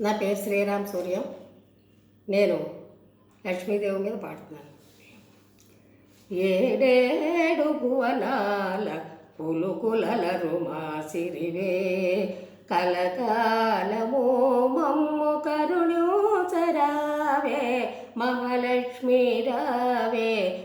నా పేరు శ్రీరామ్ సూర్యం. నేను లక్ష్మీదేవి మీద పాడుతున్నాను. ఏడేడు భువనాల పులుకులలరు మా సిరివే కలకాలము మమ్ము కరుణోచరావే. మహాలక్ష్మీ రావే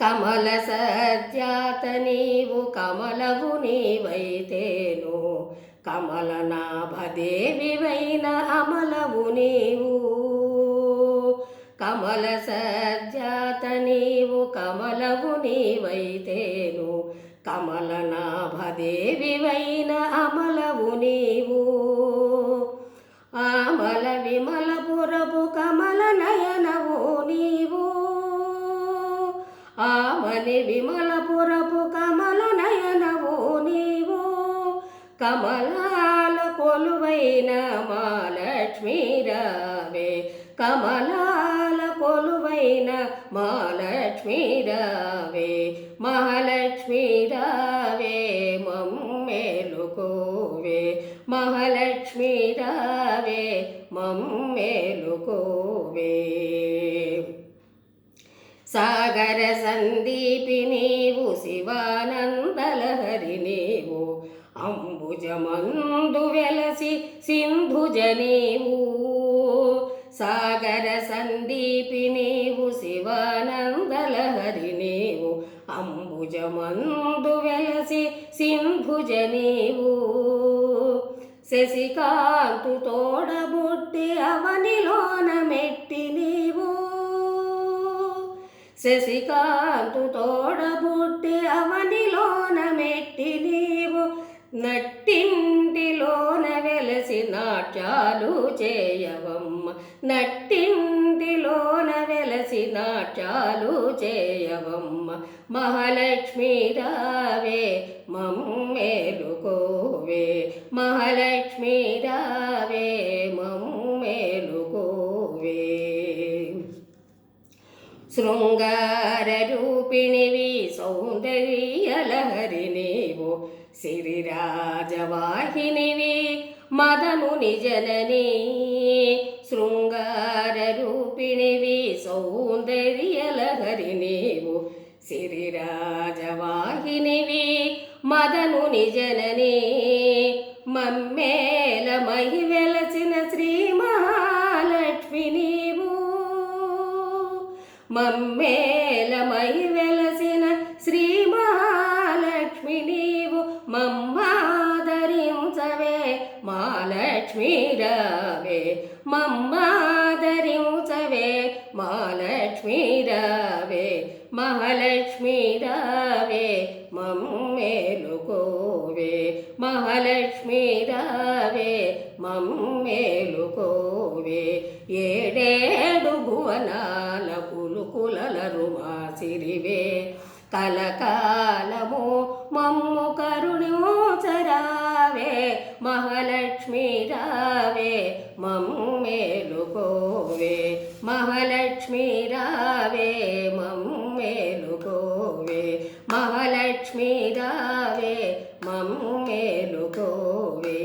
కమల సత్యాత నీవు కమలవు నీవైతేను. కమల నాభదేవివైన అమలవు నీవు. కమల సజ్జాత నీవు కమలవు నీవైతేను. కమల నాభదేవివైన అమలవు నీవు. ఆమల విమల ఆమని విమలపురపు కమల నయనవు నీవు. కమలాల కొలువైన మా లక్ష్మీ రావే. కమలాల కొలువైన మా లక్ష్మీ రావే. మహాలక్ష్మీ రావే మమ్మేలుకోవే. మహాలక్ష్మీ రావే మమ్మేలుకోవే. సాగర సందీపి నీవు శివానందలహరి నీవు. అంబుజమందు వెలసి సింధుజ నీవు. సాగర సందీపి నీవు శివానందలహరి నీవు. అంబుజమందు వెలసి సింధుజ నీవు. శశికాంతు తోడబుట్టి అవనిలోన శశికాంతు తోడబుట్టి అవనిలోన మెట్టి నీవు నట్టింటిలోన వెలసి నాట్యాలు చేయవమ్మ. నట్టింటిలోన వెలసి నాట్యాలు చేయవమ్మ. మహాలక్ష్మీ రావే మమ్మేలుకోవే. మహాలక్ష్మీ రావే శృంగారూపిణివి సౌందర్యలహరి నీవు సిరిరాజవాహినివి మదముని జనని శృంగారూపిణివి సౌందర్యలహరి నీవు సిరిరాజవాహినివి మదనుని జనని మమ్మేల మహి మమ్మేలమై వెలసిన శ్రీ మహాలక్ష్మి నీవు మమ్మాదరించవే. మాలక్ష్మీ రావే మమ్మాదరించవే. మాలక్ష్మీ రావే మహాలక్ష్మీ రావే. మమ్మేలుకోవే మహాలక్ష్మీ రావే. మమ్మేలుకోవే ఏడేడు భువనాలకు కులుకులలరు మా సిరివే కలకాలము మమ్ము కరుణోచరావే. మహాలక్ష్మీ రావే మమ్మేలుకోవే మహాలక్ష్మీ రావే మమ్మేలుకోవే మహాలక్ష్మీ రావే మమ్మేలుకోవే